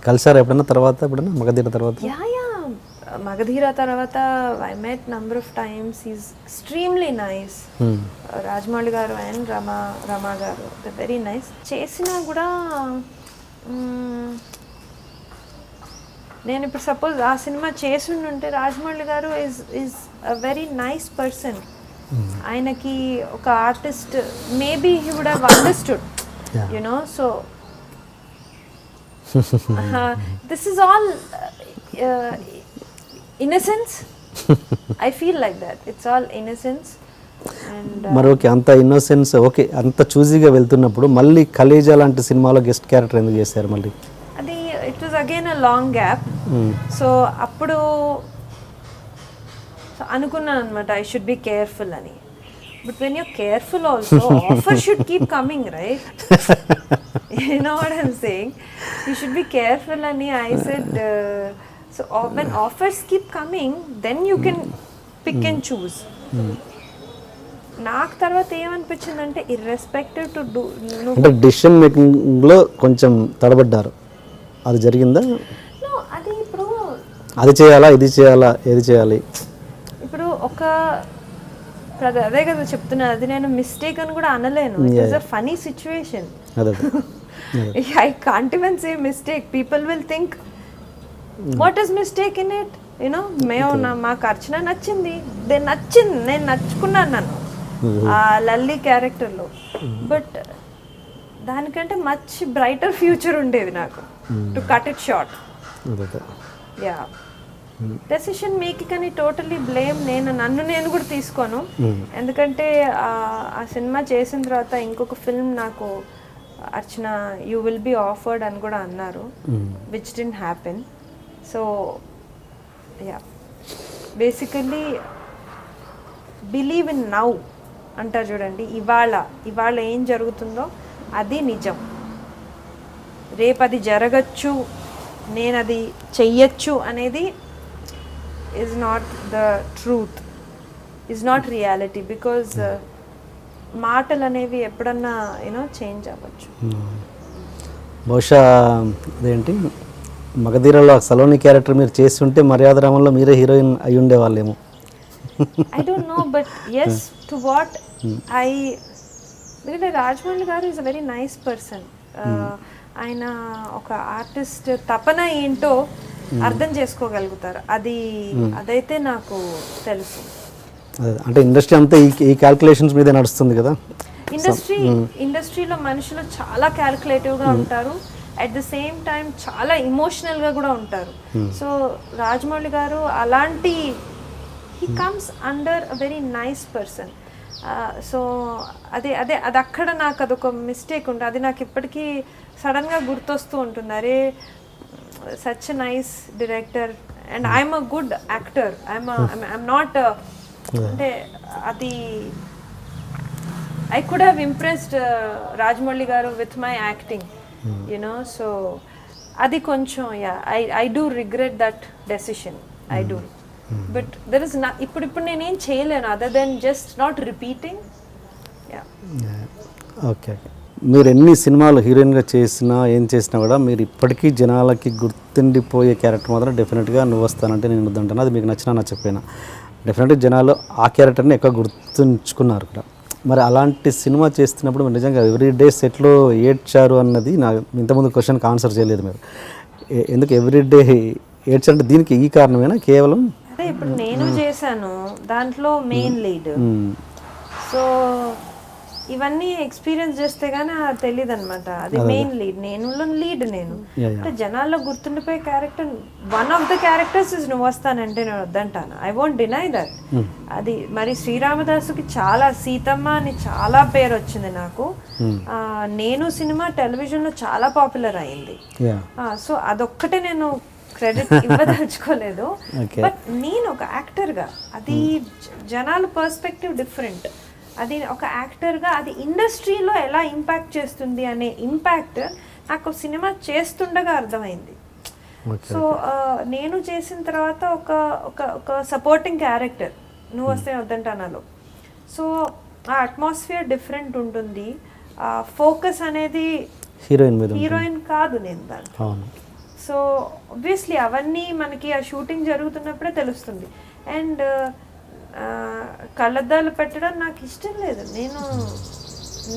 కలిసారా ఎప్పుడైనా తర్వాత ఎప్పుడైనా మగధీర తర్వాత? Yeah yeah. మగధీర తర్వాత I met number of times is extremely nice Hmm. Rajamouli garu and Rama రమా గారు. ద వెరీ నైస్ చేసినా కూడా మ్మ్, నేను ఇప్పుడు సపోజ్ ఆ cinema చేసుండుంటే Rajamouli garu is is a very nice person ఆయనకి ఒక artist maybe he would have understood. You know so this is all feel like that. It's all innocence and uh, మరి okay అంత innocence okay అంత చూజీగా వెళ్తున్నప్పుడు మళ్ళీ కలేజా లాంటి సినిమాలో గెస్ట్ క్యారెక్టర్ ఎందుకు చేశారు మళ్ళీ? అది it was again a long gap. So అప్పుడు అనుకున్నాను అనమాట ఐ షుడ్ బి కేర్ఫుల్ అని. But when you careful also offer should keep coming right you know what i'm saying? You should be careful ani i said uh, so uh, when offers keep coming then you can pick and choose. నాకు తర్వాత ఏమనిపించిందంటే irrespective to do అంటే decision మేకింగ్లో కొంచెం తడబడ్డారు. అది జరిగిందా? అది ఇప్పుడు అది చేయాలా ఇది చేయాలా ఏది చేయాలి? ఇప్పుడు ఒక అదే కదా చెప్తున్నా అది నేను మిస్టేక్ అని కూడా అనలేను. It is a funny situation. I can't even say mistake people will think what is mistake in it you know మేము మాకు అర్చన నచ్చింది. నేను నచ్చింది. నేను నచ్చుకున్నాను నన్ను. ఆ లల్లి క్యారెక్టర్లో. బట్ దానికంటే మచ్ బ్రైటర్ ఫ్యూచర్ ఉండేది నాకు. To cut it short. Yeah decision making అని టోటలీ బ్లేమ్ నేను నన్ను నేను కూడా తీసుకోను. ఎందుకంటే ఆ- సినిమా చేసిన తర్వాత ఇంకొక ఫిల్మ్ నాకు Archana you will be offered అని కూడా అన్నారు. Which didn't happen so yeah basically believe in now అంటారు చూడండి. ఇవాళ ఇవాళ ఏం జరుగుతుందో అది నిజం. రేపు అది జరగచ్చు నేను అది చెయ్యొచ్చు అనేది is not the truth is not reality because మాటలు అనేవి ఎప్పుడన్నా యూనో చేంజ్ అవ్వచ్చు. బహుశా అదేంటి మగధీరలో సలోని క్యారెక్టర్ మీరు చేసి ఉంటే మర్యాద రామంలో మీరే హీరోయిన్ అయి ఉండేవాళ్ళేమో. I don't know but as to what I ఎందుకంటే Rajamouli garu is a very nice person Uh, ఆయన ఒక ఆర్టిస్ట్ తపన ఏంటో అర్థం చేసుకోగలుగుతారు. అది అదైతే నాకు తెలుసు. అంటే ఇండస్ట్రీ అంతా ఈ క్యాల్కులేషన్స్ మీదే నడుస్తుంది కదా? ఇండస్ట్రీ ఇండస్ట్రీలో మనుషులు చాలా క్యాలిక్యులేటివ్గా ఉంటారు. అట్ ద సేమ్ టైం చాలా ఇమోషనల్గా కూడా ఉంటారు. సో రాజమౌళి గారు అలాంటి he comes under a very nice person so అదే అదే అది అక్కడ నాకు అదొక మిస్టేక్ ఉంటుంది అది నాకు ఇప్పటికీ సడన్గా గుర్తొస్తూ ఉంటుంది అరే such nice director and I'm a good actor I'm I'm not అంటే అది I could have impressed uh, Rajmouli garu with my acting, you know. So, అది కొంచెం yeah I I do regret that decision I do but there is నా ఇప్పుడు ఇప్పుడు నేనేం చేయలేను other than just not repeating yeah okay మీరు ఎన్ని సినిమాలు హీరోయిన్గా చేసినా ఏం చేసినా కూడా మీరు ఇప్పటికీ జనాలకి గుర్తుండిపోయే క్యారెక్టర్ మాత్రం డెఫినెట్గా నువ్వు వస్తానంటే నేను వద్దంటాను. అది మీకు నచ్చినా నచ్చకపోయినా. డెఫినెట్గా జనాలు ఆ క్యారెక్టర్ని ఎక్కువ గుర్తుంచుకున్నారు కూడా. మరి అలాంటి సినిమా చేస్తున్నప్పుడు మీరు నిజంగా ఎవ్రీ డే సెట్లో ఏడ్చారు అన్నది నా ఇంతకుముందు క్వశ్చన్కి ఆన్సర్ చేయలేదు మీరు. ఎందుకు ఎవ్రీ డే ఏడ్చారంటే దీనికి ఈ కారణమేనా? కేవలం అదే ఇప్పుడు నేను చేశాను దాంట్లో మెయిన్ లీడ్. సో ఇవన్నీ ఎక్స్పీరియన్స్ చేస్తే గానీ తెలియదు అనమాట అది మెయిన్ లీడ్ నేను లీడ్ నేను. అంటే జనాల్లో గుర్తుండిపోయే character one of the characters is నువ్వు వస్తానంటే నేను వద్దంటాను. ఐ వోంట్ డినై దట్ అది మరి శ్రీరామదాసుకి చాలా సీతమ్మ అని చాలా పేరు వచ్చింది నాకు. ఆ, నేను సినిమా టెలివిజన్లో చాలా పాపులర్ అయింది. సో అదొక్కటే నేను క్రెడిట్ ఇవ్వదలుచుకోలేదు. బట్ నేను ఒక యాక్టర్గా అది జ- జనాల పర్స్పెక్టివ్ డిఫరెంట్ అది ఒక యాక్టర్గా అది ఇండస్ట్రీలో ఎలా ఇంపాక్ట్ చేస్తుంది అనే ఇంపాక్ట్ నాకు సినిమా చేస్తుండగా అర్థమైంది. సో నేను చేసిన తర్వాత ఒక ఒక ఒక సపోర్టింగ్ క్యారెక్టర్ నువ్వు వస్తే వద్దంటానాలో. సో ఆ అట్మాస్ఫియర్ డిఫరెంట్ ఉంటుంది. ఫోకస్ అనేది హీరోయిన్ మీద. హీరోయిన్ కాదు నేను దాంట్లో అవును. సో ఆబ్వియస్లీ అవన్నీ మనకి ఆ షూటింగ్ జరుగుతున్నప్పుడే తెలుస్తుంది. అండ్ కళ్ళద్దాలు పెట్టడం నాకు ఇష్టం లేదు. నేను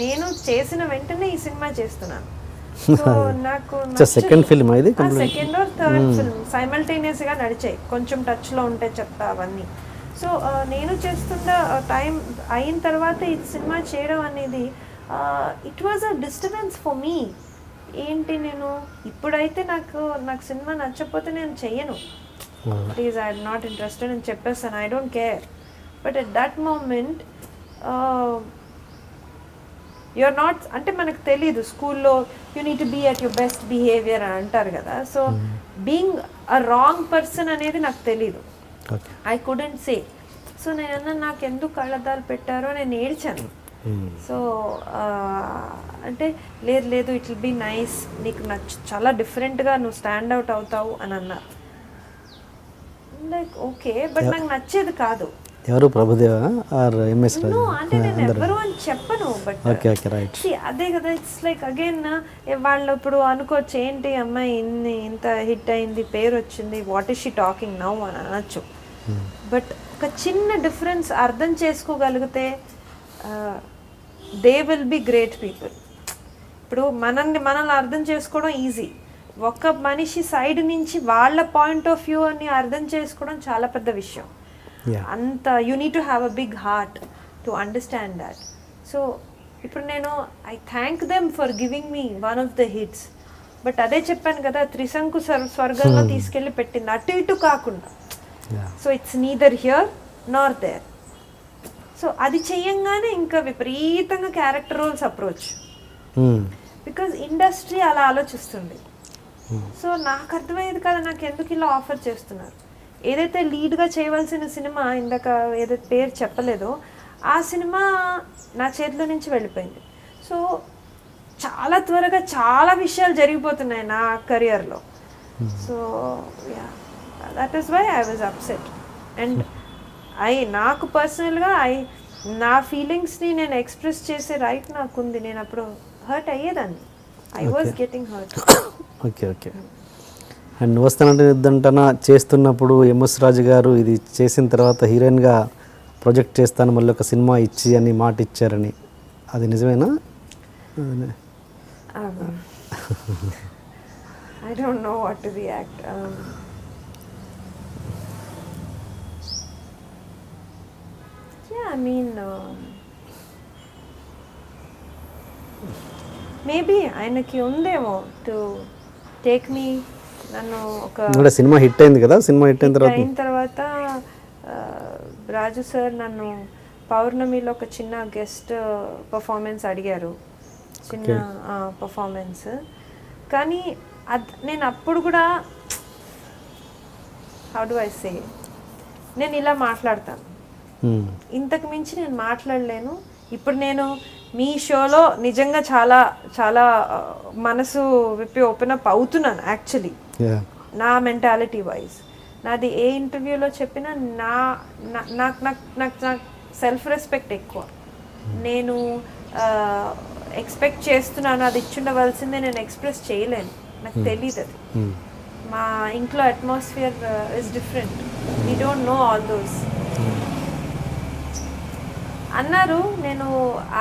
నేను చేసిన వెంటనే ఈ సినిమా చేస్తున్నాను. సో నాకు సెకండ్ ఫిల్మ్ ఇది సెకండ్ ఆర్ థర్డ్ ఫిల్మ్ సైమల్టేనియస్గా నడిచాయి. కొంచెం టచ్లో ఉంటే చెప్తా అవన్నీ. సో నేను చేస్తున్న టైం అయిన తర్వాత ఈ సినిమా చేయడం అనేది it was a disturbance for me ఏంటి నేను? ఇప్పుడైతే నాకు నాకు సినిమా నచ్చకపోతే నేను చెయ్యను. ప్లీజ్ ఐ నాట్ ఇంట్రెస్టెడ్ అని చెప్పేస్తాను. I don't care but at that moment you're not అంటే మనకు తెలియదు స్కూల్లో you need to be at your best behaviour అని అంటారు కదా. So being a wrong person అనేది నాకు తెలీదు. ఐ కుడెంట్ సే సో నేను అన్నా నాకు ఎందుకు కళ్ళద్దాలు పెట్టారో నేను ఏడ్చాను. సో అంటే లేదు లేదు ఇట్ విల్ బీ నైస్ నీకు నచ్చ చాలా డిఫరెంట్గా నువ్వు స్టాండ్ అవుట్ అవుతావు అని అన్నారు లైక్ ఓకే బట్ నాకు నచ్చేది కాదు. ఎవరు ప్రభుదేవ? ఆర్ ఎంఎస్ రాజు? అంటే నేను ఎవరు అని చెప్పను but okay okay right See, అదే కదా ఇట్స్ లైక్ అగైన్ వాళ్ళు ఇప్పుడు అనుకోవచ్చు ఏంటి అమ్మాయి ఇన్ని ఇంత హిట్ అయింది పేరు వచ్చింది what is she talking now అని అనొచ్చు. బట్ ఒక చిన్న డిఫరెన్స్ అర్థం చేసుకోగలిగితే they will be great people ఇప్పుడు మనల్ని మనల్ని అర్థం చేసుకోవడం ఈజీ ఒక మనిషి సైడ్ నుంచి వాళ్ళ పాయింట్ ఆఫ్ వ్యూ అని అర్థం చేసుకోవడం చాలా పెద్ద విషయం. అంత you need to have a big heart to understand that so ఇప్పుడు నేను I thank them for giving me one of the hits but అదే చెప్పాను కదా త్రిశంకు స్వర్ స్వర్గంలో తీసుకెళ్ళి పెట్టింది. అటు ఇటు కాకుండా. So it's neither here nor there so అది చెయ్యంగానే ఇంకా విపరీతంగా character roles approach because industry అలా ఆలోచిస్తుంది. సో నాకు అర్థమయ్యేది కదా నాకు ఎందుకు ఇలా ఆఫర్ చేస్తున్నారు? ఏదైతే లీడ్గా చేయవలసిన సినిమా ఇందాక ఏదైతే పేరు చెప్పలేదో ఆ సినిమా నా చేతిలో నుంచి వెళ్ళిపోయింది. సో చాలా త్వరగా చాలా విషయాలు జరిగిపోతున్నాయి నా కెరియర్లో so yeah that is why I was upset and I నాకు పర్సనల్గా ఐ నా ఫీలింగ్స్ని నేను ఎక్స్ప్రెస్ చేసే రైట్ నాకుంది నేను అప్పుడు హర్ట్ అయ్యేదాన్ని. I was getting hurt okay okay and నువ్వు వస్తానంటే వద్దంటనా చేస్తున్నప్పుడు ఎంఎస్ రాజు గారు ఇది చేసిన తర్వాత హీరోయిన్గా ప్రొజెక్ట్ చేస్తాను మళ్ళీ ఒక సినిమా ఇచ్చి అని మాట ఇచ్చారని. అది నిజమేనా? know what to react. Um, yeah, I mean, um, maybe ఆయనకి ఉందేమో టు టేక్ మీ నన్ను ఒక సినిమా హిట్ అయింది కదా సినిమా హిట్ అయిన తర్వాత? అయిన తర్వాత రాజు సార్ నన్ను పౌర్ణమిలో ఒక చిన్న గెస్ట్ పర్ఫార్మెన్స్ అడిగారు. చిన్న పర్ఫార్మెన్స్. కానీ అద్ నేను అప్పుడు కూడా హౌ డు ఐ సే నేను ఇలా మాట్లాడతాను. మ్మ్. ఇంతకు మించి నేను మాట్లాడలేను. ఇప్పుడు నేను మీ షోలో నిజంగా చాలా చాలా మనసు విప్పి ఓపెన్ అప్ అవుతున్నాను యాక్చువల్లీ నా మెంటాలిటీ వైజ్ నాది ఏ ఇంటర్వ్యూలో చెప్పినా నా నాకు నాకు నాకు నాకు సెల్ఫ్ రెస్పెక్ట్ ఎక్కువ. నేను ఎక్స్పెక్ట్ చేస్తున్నాను అది ఇచ్చుండవలసిందే నేను ఎక్స్ప్రెస్ చేయలేను. నాకు తెలియదు అది. మ్మ్. మా ఇంట్లో atmosphere is different we don't know all those అన్నారు. నేను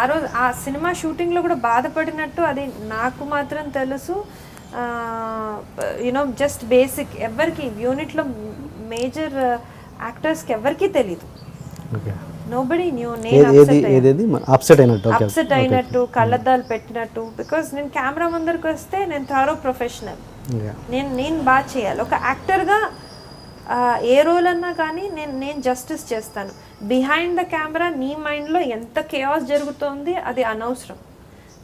ఆ రోజు ఆ సినిమా షూటింగ్లో కూడా బాధపడినట్టు అది నాకు మాత్రం తెలుసు. యునో జస్ట్ బేసిక్ ఎవరికి యూనిట్లో మేజర్ యాక్టర్స్కి ఎవరికీ తెలియదు ఓకే. నోబడి న్యూ నేను అప్సెట్ అయినట్టు. అప్సెట్ అయినట్టు కళ్ళద్దాలు పెట్టినట్టు. బికాస్ నేను కెమెరా ముందరికి వస్తే నేను థారో ప్రొఫెషనల్ నేను నేను బాగా చేయాలి. ఒక యాక్టర్గా ఏ రోల్ అన్నా కానీ నేను నేను జస్టిస్ చేస్తాను. బిహైండ్ ద కెమెరా నీ మైండ్లో ఎంత కేయాస్ జరుగుతోంది అది అనవసరం.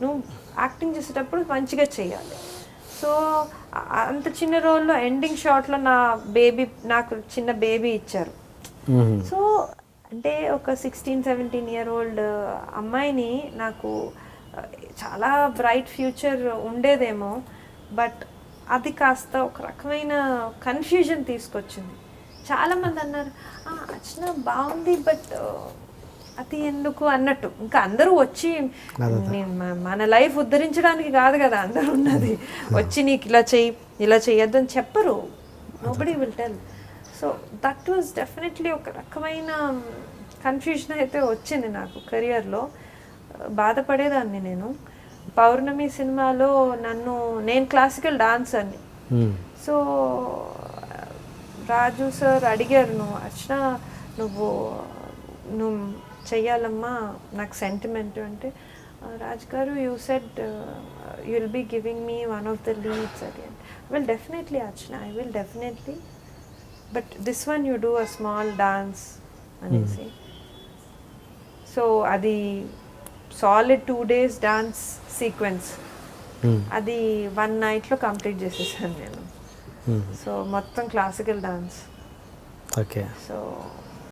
నువ్వు యాక్టింగ్ చేసేటప్పుడు మంచిగా చేయాలి. సో అంత చిన్న రోల్లో ఎండింగ్ షాట్లో నా బేబీ నాకు చిన్న బేబీ ఇచ్చారు. సో అంటే ఒక సిక్స్టీన్ సెవెంటీన్ ఇయర్ ఓల్డ్ అమ్మాయిని నాకు చాలా బ్రైట్ ఫ్యూచర్ ఉండేదేమో. బట్ అది కాస్త ఒక రకమైన కన్ఫ్యూజన్ తీసుకొచ్చింది. చాలామంది అన్నారు "ఆ, అర్చన బాగుంది బట్ అది ఎందుకు? అన్నట్టు. ఇంకా అందరూ వచ్చి మన లైఫ్ ఉద్ధరించడానికి కాదు కదా అందరూ ఉన్నది. వచ్చి నీకు ఇలా చెయ్యి ఇలా చేయొద్దని చెప్పరు. Nobody will tell so that was definitely ఒక రకమైన కన్ఫ్యూజన్ అయితే వచ్చింది నాకు కెరియర్లో బాధపడేదాన్ని నేను. పౌర్ణమి సినిమాలో నన్ను నేను క్లాసికల్ డాన్సర్ని మ్మ్. సో రాజు సార్ అడిగారు నువ్వు అర్చన నువ్వు నువ్వు చెయ్యాలమ్మా నాకు సెంటిమెంట్ అంటే "ఆ, Raj garu you said you will be giving me one of the leads అది will definitely Archana I will definitely but this one you do a small dance అనేసి. సో అది solid two days dance sequence. అది one నైట్లో complete చేసేసాను నేను. So మొత్తం classical dance okay so